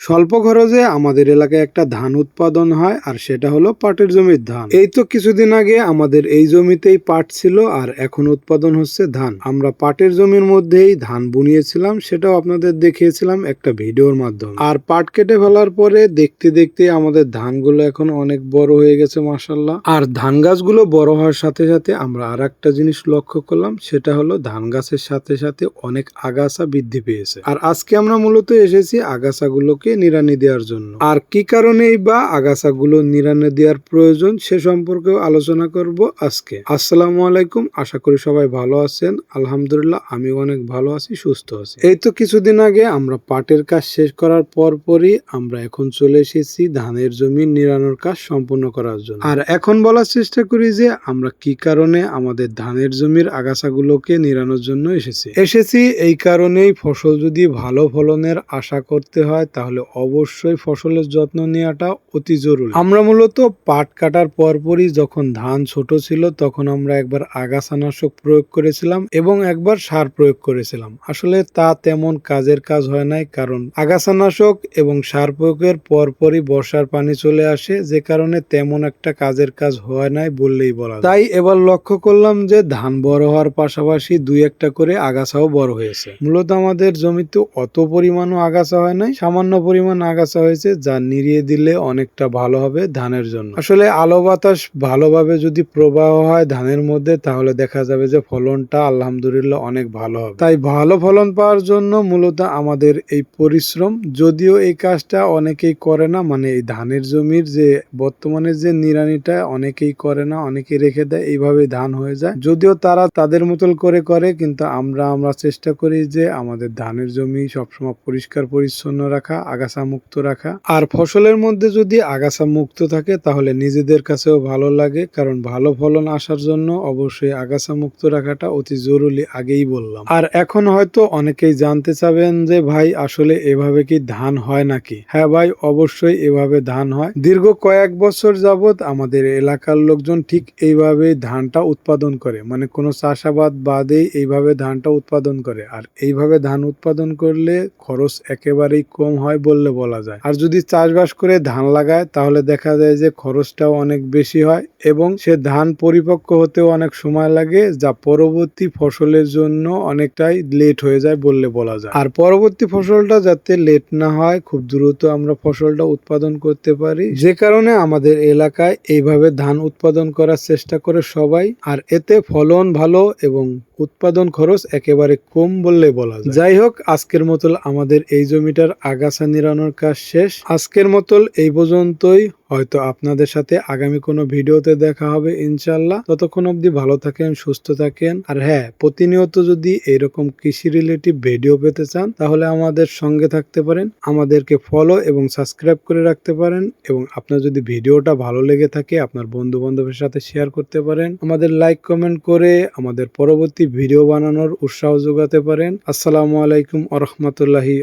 স্বল্প খরচে আমাদের এলাকায় একটা ধান উৎপাদন হয়, আর সেটা হলো পাটের জমির ধান। এই তো কিছুদিন আগে আমাদের এই জমিতেই পাট ছিল, আর এখন উৎপাদন হচ্ছে ধান। আমরা পাটের জমির মধ্যেই ধান বুনিয়েছিলাম, সেটাও আপনাদের দেখিয়েছিলাম একটা ভিডিওর মাধ্যমে। আর পাট কেটে ফেলার পরে দেখতে দেখতে আমাদের ধানগুলো এখন অনেক বড় হয়ে গেছে মাসাল্লাহ আর ধান গাছগুলো বড় হওয়ার সাথে সাথে আমরা আর একটা জিনিস লক্ষ্য করলাম, সেটা হলো ধান গাছের সাথে সাথে অনেক আগাছা বৃদ্ধি পেয়েছে। আর আজকে আমরা মূলত এসেছি আগাছাগুলোকে নিরানি দেওয়ার জন্য। আর কি কারণেই বা আগাছাগুলো নিরানি দেওয়ার প্রয়োজন সে সম্পর্কেও আলোচনা করব আজকে। আসসালামু আলাইকুম, আশা করি সবাই ভালো আছেন। আলহামদুলিল্লাহ আমি অনেক ভালো আছি, সুস্থ আছি। এই তো কিছুদিন আগে আমরা পাটের কাজ শেষ করার পর পরই আমরা এখন চলে এসেছি ধানের জমি নিরানোর কাজ সম্পূর্ণ করার জন্য। আর এখন বলার চেষ্টা করি যে আমরা কি কারণে আমাদের ধানের জমির আগাছাগুলোকে নিরানোর জন্য এসেছি। এসেছি এই কারণেই ফসল যদি ভালো ফলনের আশা করতে হয় তাহলে অবশ্যই ফসলের যত্ন নেওয়াটা অতি জরুরি। আমরা মূলত পাট কাটার পরপরই যখন ধান ছোট ছিল তখন আমরা একবার আগাছানাশক প্রয়োগ করেছিলাম এবং একবার সার প্রয়োগ করেছিলাম। আসলে তা তেমন কাজের কাজ হয় নাই কারণ আগাছানাশক এবং সার প্রয়োগের পরপরই বর্ষার পানি চলে আসে যে কারণে তেমন একটা কাজের কাজ হয় নাই বললেই বলা। তাই এবার লক্ষ্য করলাম যে ধান বড় হওয়ার পাশাপাশি দুই একটা করে আগাছাও বড় হয়েছে। মূলত আমাদের জমিতে অত পরিমাণও আগাছা হয় নাই, সামান্য পরিমাণ আগাছা হয়েছে, যা নিরিয়ে দিলে অনেকটা ভালো হবে ধানের জন্য। আসলে আলো বাতাস ভালোভাবে যদি প্রবাহ হয় ধানের মধ্যে, তাহলে দেখা যাবে যে ফলনটা আলহামদুলিল্লাহ অনেক ভালো হবে। তাই ভালো ফলন পাওয়ার জন্য মূলত আমাদের এই পরিশ্রম। যদিও এই কাজটা অনেকেই করে না মানে এই ধানের জমির যে বর্তমানে যে নিরানিটা অনেকেই করে না, অনেকেই রেখে দেয় এইভাবে ধান হয়ে যায়। যদিও তারা তাদের মতন করে করে, কিন্তু আমরা আমরা চেষ্টা করি যে আমাদের ধানের জমি সবসময় পরিষ্কার পরিচ্ছন্ন রাখা আগাছা মুক্ত রাখা। আর ফসলের মধ্যে যদি আগাছা মুক্ত থাকে, তাহলে নিজেদের কাছেও ভালো লাগে, কারণ ভালো ফলন আসার জন্য অবশ্যই আগাছা মুক্ত রাখাটা অতি জরুরি, আগেই বললাম। আর এখন হয়তো অনেকেই জানতে চাবেন যে, ভাই, আসলে এভাবে কি ধান হয় নাকি? হ্যাঁ ভাই, অবশ্যই এভাবে ধান হয়। দীর্ঘ কয়েক বছর যাবত আমাদের এলাকার লোকজন ঠিক এইভাবে ধানটা উৎপাদন করে। মানে কোনো চাষাবাদ বাদেই এইভাবে ধানটা উৎপাদন করে। আর এইভাবে ধান উৎপাদন করলে খরচ একেবারেই কম হয় বললে বলা যায়। আর যদি চাষবাস করে ধান লাগায়, তাহলে দেখা যায় যে খরচটাও অনেক বেশি হয় এবং সে ধান পরিপক্ক হতেও অনেক সময় লাগে, যা পরবর্তী ফসলের জন্য অনেকটাই লেট হয়ে যায় বললে বলা যায়। আর পরবর্তী ফসলটা যাতে লেট না হয়, খুব দ্রুত আমরা ফসলটা উৎপাদন করতে পারি। যে কারণে আমাদের এলাকায় এইভাবে ধান উৎপাদন করার চেষ্টা করে সবাই, আর এতে ফলন ভালো এবং উৎপাদন খরচ একেবারে কম বললে বলা যায়। যাই হোক, আজকের মতল আমাদের এই জমিটার আগাছা নিরানোর কাজ শেষ। আজকের মতল এই পর্যন্তই। হয়তো আপনাদের সাথে আগামী কোনো ভিডিওতে দেখা হবে ইনশাল্লাহ ততক্ষণ অবধি ভালো থাকেন, সুস্থ থাকেন। আর হ্যাঁ প্রতিনিয়ত যদি এরকম কৃষি রিলেটিভ ভিডিও পেতে চান, তাহলে আমাদের সঙ্গে থাকতে পারেন। আমাদেরকে ফলো এবং সাবস্ক্রাইব করে রাখতে পারেন এবং আপনার যদি ভিডিওটা ভালো লেগে থাকে, আপনার বন্ধু বান্ধবের সাথে শেয়ার করতে পারেন। আমাদের লাইক কমেন্ট করে আমাদের পরবর্তী ভিডিও বানানোর উৎসাহ যোগাতে পারেন। আসসালামু আলাইকুম আ রহমতুল্লাহি